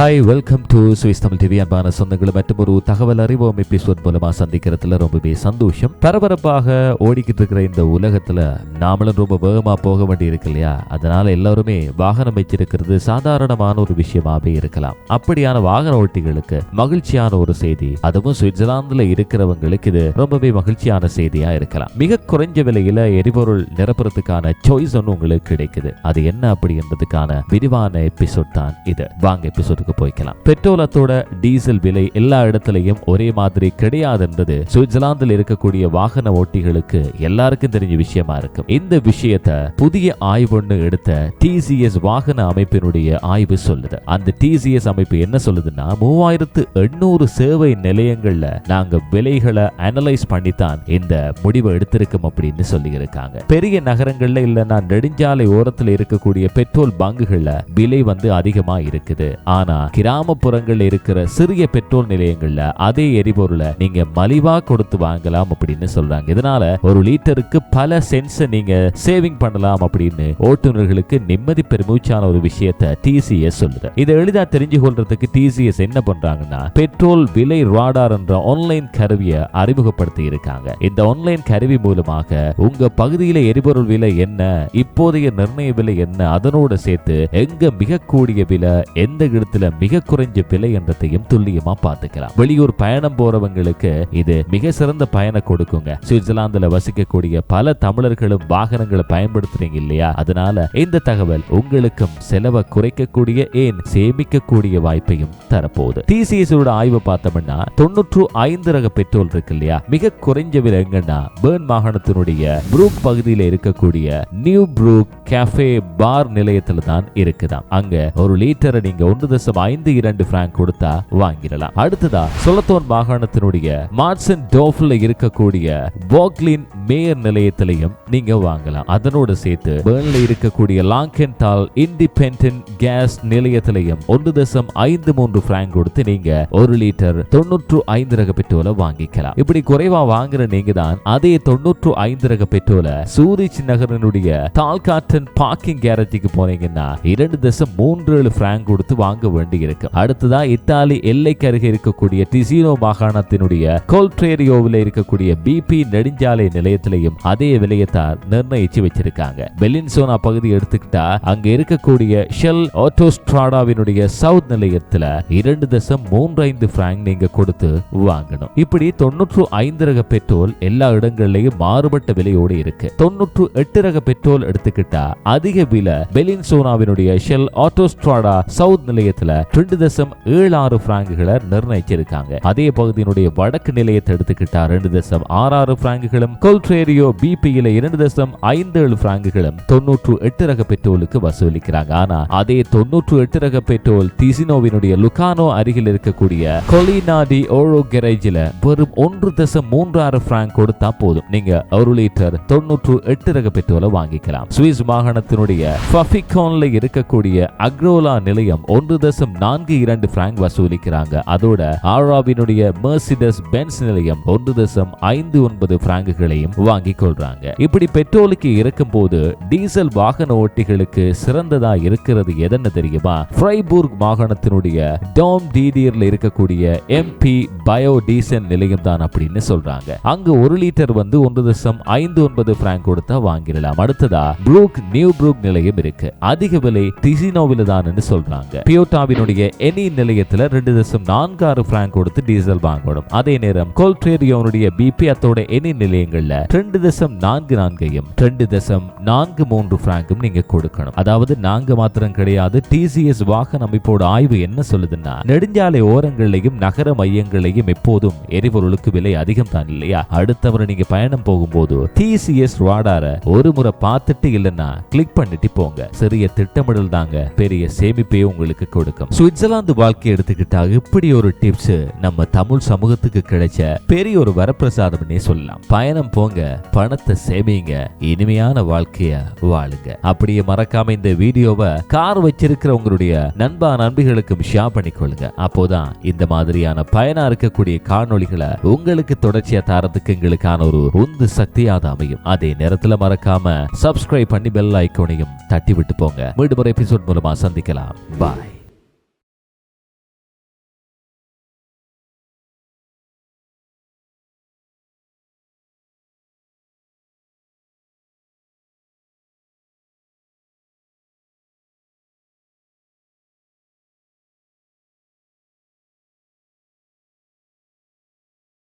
Hi welcome to Swiss Tamil TV அன்பான சொந்தங்களும் மற்றும் ஒரு தகவல் அறிவோம் எபிசோட் மூலமா சந்திக்கிறதுல ரொம்பவே சந்தோஷம். பரபரப்பாக ஓடிக்கிட்டு இருக்கிற இந்த உலகத்துல நாமளும் ரொம்ப வேகமா போக வேண்டி இருக்கு இல்லையா? அதனால எல்லாருமே வாகனம் வச்சிருக்கிறது சாதாரணமான ஒரு விஷயமாவே இருக்கலாம். அப்படியான வாகன ஓட்டிகளுக்கு மகிழ்ச்சியான ஒரு செய்தி அதுவும் சுவிட்சர்லாந்துல இருக்கிறவங்களுக்கு இது ரொம்பவே மகிழ்ச்சியான செய்தியா இருக்கலாம். மிக குறைஞ்ச விலையில எரிபொருள் நிரப்புறதுக்கான சாய்ஸ் ஒன்று உங்களுக்கு கிடைக்குது. அது என்ன அப்படின்றதுக்கான விரிவான எபிசோட் தான் இது. வாங்க எபிசோடுக்கு போய்க்கலாம். பெட்ரோலத்தோட டீசல் விலை எல்லா இடத்துலையும் ஒரே மாதிரி கிடையாதுன்றது சுவிட்சர்லாந்தில் இருக்கக்கூடிய வாகன ஓட்டிகளுக்கு எல்லாருக்கும் தெரிஞ்ச விஷயமா இருக்கும். இந்த விஷயத்தை புதிய ஆய்வுன்னு எடுத்த டிசிஎஸ் வாகன அமைப்பினுடைய ஆய்வு சொல்லுது. அந்த டிசிஎஸ் அமைப்பு என்ன சொல்லுதுன்னா மூவாயிரத்து எண்ணூறு சேவை நிலையங்கள்ல நாங்க விலைகளை அனலைஸ் பண்ணித்தான் இந்த முடிவை எடுத்திருக்கோம் அப்படின்னு சொல்லி இருக்காங்க பெரிய நகரங்கள்ல இல்லைன்னா நெடுஞ்சாலை ஓரத்தில் இருக்கக்கூடிய பெட்ரோல் பங்குகள்ல விலை வந்து அதிகமா இருக்குது. ஆனா கிராமப்புறங்கள்ல இருக்கிற சிறிய பெட்ரோல் நிலையங்கள்ல அதே எரிபொருளை நீங்க மலிவா கொடுத்து வாங்கலாம் அப்படின்னு சொல்றாங்க. இதனால ஒரு லிட்டருக்கு பல சென்ஸ் நீங்க சேவிங் பண்ணலாம் அப்படின்னு ஓட்டுநர்களுக்கு நிம்மதி பெருமூச்சான ஒரு விஷயத்த டிசிஎஸ் சொல்லுது. இதை எளிதா தெரிஞ்சு கொள்றதுக்கு டிசிஎஸ் என்ன பண்றாங்கன்னா பெட்ரோல் விலை ராடார் என்ற ஆன்லைன் கருவியை அறிமுகப்படுத்தி இருக்காங்க. இந்த ஆன்லைன் கருவி மூலமாக உங்க பகுதியில எரிபொருள் விலை என்ன இப்போதைய நிர்ணய விலை என்ன அதனோட சேர்த்து எங்க மிக கூடிய விலை எந்த இடத்துல மிக குறைஞ்ச விலை என்றதையும் துல்லியமா பார்த்துக்கலாம். வெளியூர் பயணம் போறவங்களுக்கு இது மிக சிறந்த பயனை கொடுக்குங்க. சுவிட்சர்லாந்துல வசிக்கக்கூடிய பல தமிழர்களும் வாகனங்களை பயன்படுத்துறீங்க இல்லையா? அதனால இந்த தகவல் உங்களுக்கும் செலவை குறைக்கக்கூடிய ஏன் சேமிக்கக்கூடிய வாய்ப்பையும் தரப்போகுது. டிசிஎஸ் ஆய்வு பார்த்தோம்னா தொண்ணூற்று ஐந்து ரக பெட்ரோல் இருக்கு இல்லையா? மிக குறைஞ்ச விலை எங்கன்னா பேர்ன் மாகாணத்தினுடைய புரூக் பகுதியில் இருக்கக்கூடிய நியூ புரூக் கேஃபே பார் நிலையத்தில் தான் இருக்குதான் அங்க ஒரு லிட்டரை நீங்க ஒன்று தசம் ஐந்து இரண்டு பிராங்க் கொடுத்தா வாங்கிடலாம். அடுத்ததா சொலத்தோன் மாகாணத்தினுடைய மார்சன் டோஃபில் இருக்கக்கூடிய போக்லின் மேயர் நிலையத்திலையும் நீங்க வாங்கலாம். அதனோடு சேர்த்து பேர்ன்ல இருக்கக்கூடிய லாங்கென்டால் இண்டிபெண்டன்ட் கேஸ் நிலையத்திலையும் ஒன்று தசம் ஐந்து மூன்று பிராங்க் கொடுத்து நீங்க ஒரு லிட்டர் தொண்ணூற்று ஐந்து ரக பெட்ரோலை வாங்கிக்கலாம். இப்படி குறைவா வாங்குற நீங்க தான் அதே தொண்ணூற்று ஐந்து ரக பெட்ரோலை சூரிச் நகரனுடைய தால்காட்டன் பார்க்கிங் கேரேஜுக்கு போனீங்கன்னா இரண்டு தசம் மூன்று ஏழு பிராங்க் கொடுத்து வாங்க வேண்டும் வேண்டியிருக்கு அடுத்ததா இத்தாலி எல்லைக்கு அருகே இருக்கக்கூடிய டிசினோ மாகாணத்தினுடைய கோல்ட்ரேரியோவில் இருக்கக்கூடிய பிபி நெடுஞ்சாலை நிலையத்திலையும் அதே விலையத்தார் நிர்ணயிச்சு வச்சிருக்காங்க. பெலின்சோனா பகுதி எடுத்துக்கிட்டா அங்க இருக்கக்கூடிய ஷெல் ஆட்டோஸ்ட்ராடாவினுடைய சவுத் நிலையத்துல இரண்டு தசம் மூன்று ஐந்து பிராங்க் நீங்க கொடுத்து வாங்கணும். இப்படி தொன்னூற்று ஐந்து ரக பெட்ரோல் எல்லா இடங்கள்லயும் மாறுபட்ட விலையோடு இருக்கு. தொன்னூற்று எட்டு ரக பெட்ரோல் எடுத்துக்கிட்டா அதிக விலை பெலின்சோனாவினுடைய ஷெல் ஆட்டோஸ்ட்ராடா சவுத் நிலையத்துல ரெண்டு தசம் ஏழு ஆறு பிராங்குகளை நிர்ணயிச்சிருக்காங்க. அதே பகுதியினுடைய வடக்கு நிலையத்தை எடுத்துக்கிட்டா ரெண்டு தசம் ஆறு ஆறு பிராங்குகளும் கொல்ட்ரேரியோ பிபியில இரண்டு தசம் ஐந்து ஏழு பிராங்குகளும் தொன்னூற்று எட்டு ரக பெட்ரோலுக்கு வசூலிக்கிறாங்க. ஆனா அதே தொன்னூற்று எட்டு ரக பெட்ரோல் டிசினோவினுடைய லுகானோ அருகில் இருக்கக்கூடிய கொலினாடி ஓரோ கெரேஜில் வெறும் ஒன்று தசம் மூன்று ஆறு பிராங்க் கொடுத்தா போதும். நீங்க ஒரு லிட்டர் தொன்னூற்று எட்டு ரக பெட்ரோலை வாங்கிக்கலாம். சுவிஸ் மாகாணத்தினுடைய இருக்கக்கூடிய அக்ரோலா நிலையம் ஒன்று தசம் மாசம் நான்கு இரண்டு பிராங்க் வசூலிக்கிறாங்க. அதோட ஆராவினுடைய மெர்சிடஸ் பென்ஸ் நிலையம் ஒன்று தசம் ஐந்து ஒன்பது பிராங்குகளையும் வாங்கிக் கொள்றாங்க. இப்படி பெட்ரோலுக்கு இருக்கும் போது டீசல் வாகன ஓட்டிகளுக்கு சிறந்ததா இருக்கிறது எதன்னு தெரியுமா? ஃப்ரைபூர்க் மாகாணத்தினுடைய டோம் டீடியர்ல இருக்கக்கூடிய எம்பி பயோ டீசல் நிலையம் தான் அப்படின்னு சொல்றாங்க. அங்க ஒரு லிட்டர் வந்து ஒன்று தசம் ஐந்து ஒன்பது பிராங்க் கொடுத்தா வாங்கிடலாம். அடுத்ததா ப்ரூக் நியூ ப்ரூக் நிலையம் இருக்கு. அதிக விலை டிசினோவில் தான் சொல்றாங்க. இந்தியாவினுடைய எனி நிலையத்தில் ரெண்டு தசம் நான்கு ஆறு பிராங்க் கொடுத்து டீசல் வாங்கணும். அதே நேரம் கோல்ட்ரேரியோனுடைய பிபி அத்தோட எனி நிலையங்கள்ல ரெண்டு தசம் நான்கு நான்கையும் ரெண்டு தசம் நான்கு மூன்று பிராங்கும் நீங்க கொடுக்கணும். அதாவது நாங்க மாத்திரம் கிடையாது டிசிஎஸ் வாகன அமைப்போட ஆய்வு என்ன சொல்லுதுன்னா நெடுஞ்சாலை ஓரங்களையும் நகர மையங்களையும் எப்போதும் எரிபொருளுக்கு விலை அதிகம் தான் இல்லையா? அடுத்தவரை நீங்க பயணம் போகும்போது டிசிஎஸ் ராடார ஒரு முறை பார்த்துட்டு இல்லைன்னா கிளிக் பண்ணிட்டு போங்க. சிறிய திட்டமிடல் தாங்க பெரிய சேமிப்பே உங்களுக்கு கொடுக்கும். இருக்கும் சுவிட்சர்லாந்து வாழ்க்கை எடுத்துக்கிட்டா இப்படி ஒரு டிப்ஸ் நம்ம தமிழ் சமூகத்துக்கு கிடைச்ச பெரிய ஒரு வரப்பிரசாதம்னே சொல்லலாம். பயணம் போங்க பணத்தை சேமிங்க இனிமையான வாழ்க்கைய வாழுங்க. அப்படியே மறக்காம இந்த வீடியோவை கார் வச்சிருக்கிற உங்களுடைய நண்பா நண்பிகளுக்கும் ஷேர் பண்ணிக்கொள்ளுங்க. அப்போதான் இந்த மாதிரியான பயனா இருக்கக்கூடிய காணொளிகளை உங்களுக்கு தொடர்ச்சியா தரத்துக்கு எங்களுக்கான ஒரு உந்து சக்தியாக அமையும். அதே நேரத்துல மறக்காம சப்ஸ்கிரைப் பண்ணி பெல் ஐக்கோனையும் தட்டி விட்டு போங்க. மீண்டும் ஒரு எபிசோட் மூலமா சந்திக்கலாம். பாய்